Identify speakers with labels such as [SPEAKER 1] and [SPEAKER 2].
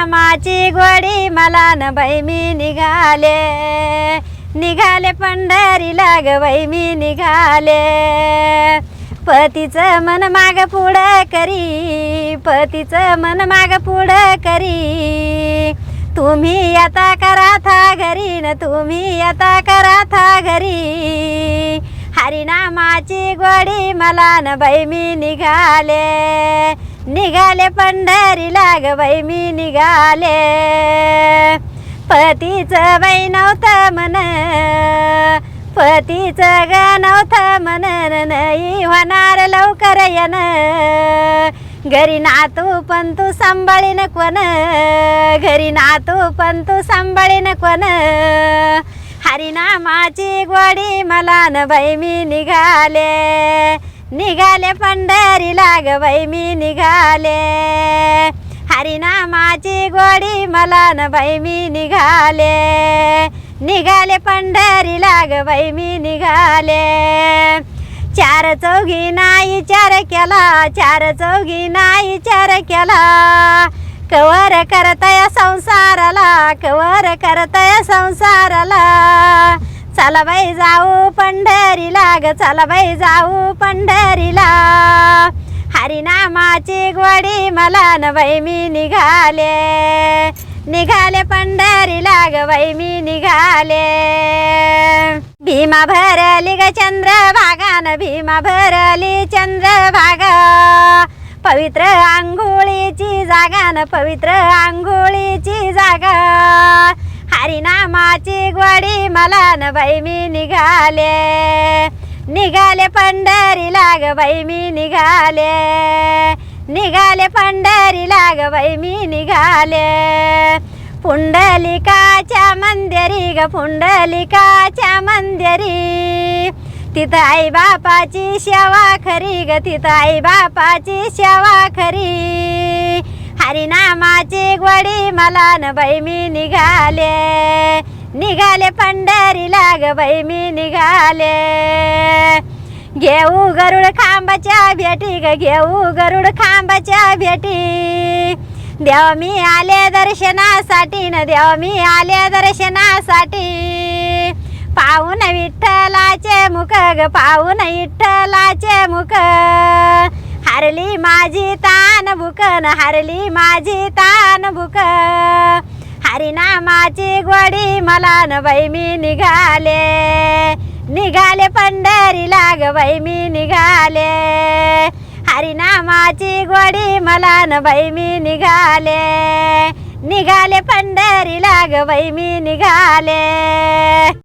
[SPEAKER 1] हरिनामाची गोडी मला न बाई मी निघाले. निघाले पंढरीला ग बाई मी निघाले. पतीचं मन माग पुढं करी पतीचं मन माग पुढं करी. तुम्ही आता करा था घरी न तुम्ही आता करा था घरी. हरिनामाची गोडी मला न बाई मी निघाले. निघाले पंढरीला ग बाई मी निघाले. पतीचं बाई नव्हतं मन पतीचं ग नव्हतं मन नाही होणार लवकर येन घरी नातू पण तू सांभाळीन कोण? घरी नातू पण तू सांभाळीन कोण? हरिनामाची गोडी मला न बाई मी निघाले. निघाले पंढरीला ग बाई मी निघाले. हरिनामाची गोडी मला न बाई मी निघाले. निघाले पंढरीला ग बाई मी निघाले. चार चौघी नाही चार केला चार चौघी नाही चार केला. कवर करतय संसाराला कवर करतय संसाराला. चला बाई जाऊ पंढरीला ग चला बाई जाऊ पंढरीला. हरिनामाची गोडी मला न बाई मी निघाले. निघाले पंढरीला ग बाई मी निघाले. भीमा भरली ग चंद्र भागान भीमा भरली चंद्र भागा पवित्र आंघोळीची जागा न पवित्र आंघोळीची जागा. हरिनामाची गोडी मला न बाई मी निघाले. निघाले पंढरी लाग बाई मी निघाले. निघाले पंढरी लाग बाई मी निघाले. पुंडलिकाच्या मंदिरी ग पुंडलिकाच्या मंदिरी. तिथं आई बापाची सेवा खरी ग तिथं आई बापाची सेवा खरी. हरिनामाची गोडी मला न बाई मी निघाले. निघाले पंढरीला ग बाई मी निघाले. घेऊ गरुड खांबाच्या भेटी ग घेऊ गरुड खांबाच्या भेटी. देव मी आले दर्शनासाठी न देव मी आले दर्शनासाठी. पाहून विठ्ठलाचे मुख ग पाहून विठ्ठलाचे मुख. हरली माझी तान भुकन हरली माझी तान भुक हरिनामाची गोडी मला न बाई मी निघाले. निघाले पंढरी लाग बाई मी निघाले. हरिनामाची गोडी मला न बाई मी निघाले. निघाले पंढरी लाग बाई मी निघाले.